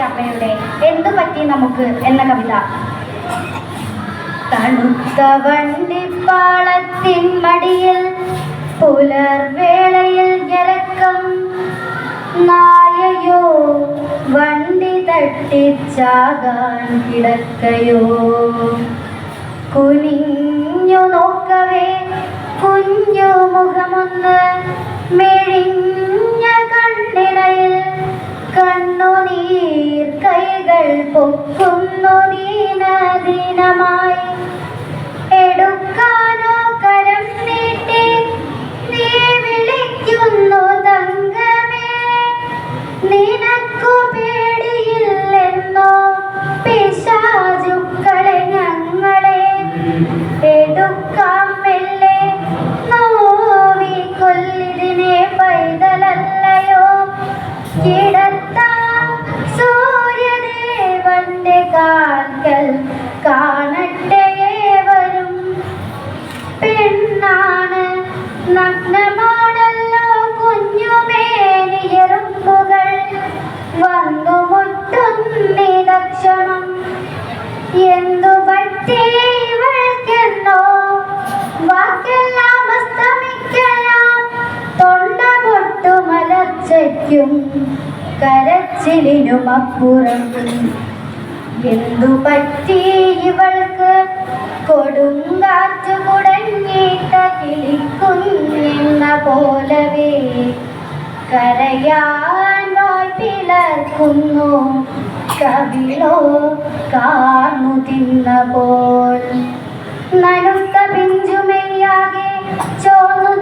അമ്മയുടെ എന്തു പറ്റി നമുക്ക് എന്ന കവിത. തണുത്ത വണ്ടിപ്പാളത്തിൻ മടിയിൽ പുലർവേളയിൽ ജലക്കം നായയോ? വണ്ടി തട്ടിച്ചാകാൻ കിടക്കയോ? കുനിഞ്ഞു നോക്കവേ കുഞ്ഞു മുഖമൊന്ന് മെഴിഞ്ഞ കൈകൾ പൊക്കുന്നു ദീനദീനമായി. എടുക്കാനോ കരം നീട്ടി നീ വിളിക്കുന്നു തങ്കമേ. നിനക്കു പേടിയില്ലെന്നോ? പിശാചുക്കളെ കാൽക്കൽ കാണട്ടെ ഏവരും. പെണ്ണാണ് നഗ്നമാണല്ലോ കുഞ്ഞുമേനിയറുമ്പുകൾ വന്നു മുട്ടുന്നി ദക്ഷണം എന്തു പറ്റി ഇവൾക്കെന്നോ? വാക്കെല്ലാം അസ്തമിക്കലാം തൊണ്ട പൊട്ടു മലർച്ചയ്ക്കും കരച്ചിലിനും അപ്പുറം. എന്തു പറ്റി ഇവൾക്ക്? കൊടുങ്കാറ്റ് കുടഞ്ഞിട്ട കിളിക്കുഞ്ഞെന്ന പോലവേ. കരയാൻ വായ് പിളർക്കുന്നു. കവിളോ കാർന്നു തിന്നപ്പോൾ നനുത്ത പിഞ്ചുമെയ്യാകെ ചോന്നു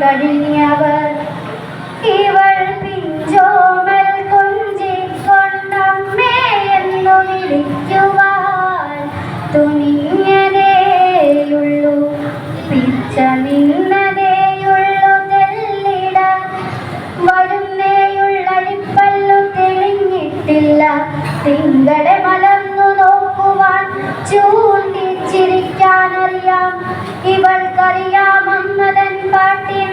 കഴിഞ്ഞവർ ഇവൾ പിഞ്ചോമൽ കൊഞ്ചിക്കൊണ്ടമ്മേ എന്നു വിളിക്കുവാൻ തുനിഞ്ഞതേയുള്ളൂ. പിച്ച നിന്നതേയുള്ളൂ തെല്ലിട. വരുന്നേയുള്ളരിപ്പല്ലു തെളിഞ്ഞിട്ടില്ല. തിങ്കളെ മലർന്നു നോക്കുവാൻ ചൂണ്ടിച്ചിരിക്കാനറിയാം. ഇവൾക്കറിയാമെന്നതൻ പാട്ടിൻ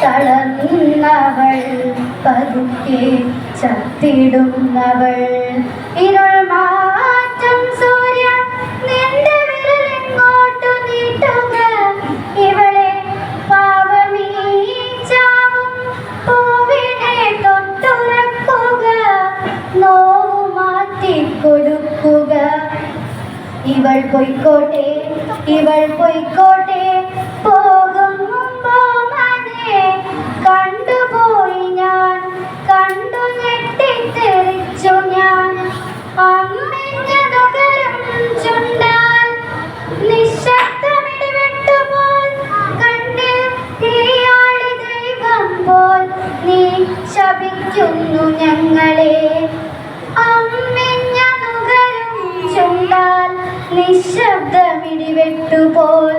തളർന്നവൾ പതുക്കെ ചത്തിടുന്നവൾ. ഇരുൾ മാറ്റം സൂര്യ നിന്റെ വിരലെങ്ങോട്ടു നീട്ടുക ഇവളെ പാവമീ ചാവും പൂവിനെ തൊട്ടുറക്കുക. നോവു മാറ്റിക്കൊടുക്കുക ഇവൾ പൊയ്ക്കോട്ടെ ഇവൾ പൊയ്ക്കോട്ടെ. നിശബ്ദമിടിവെട്ടുപോൽ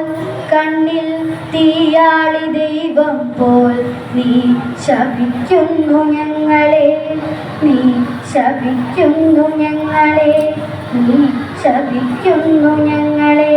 കണ്ണിൽ തീയാളി ദൈവം പോൽ. നീ ശപിക്കുന്നു ഞങ്ങളെ നീ ശപിക്കുന്നു ഞങ്ങളെ നീ ശപിക്കുന്നു ഞങ്ങളെ.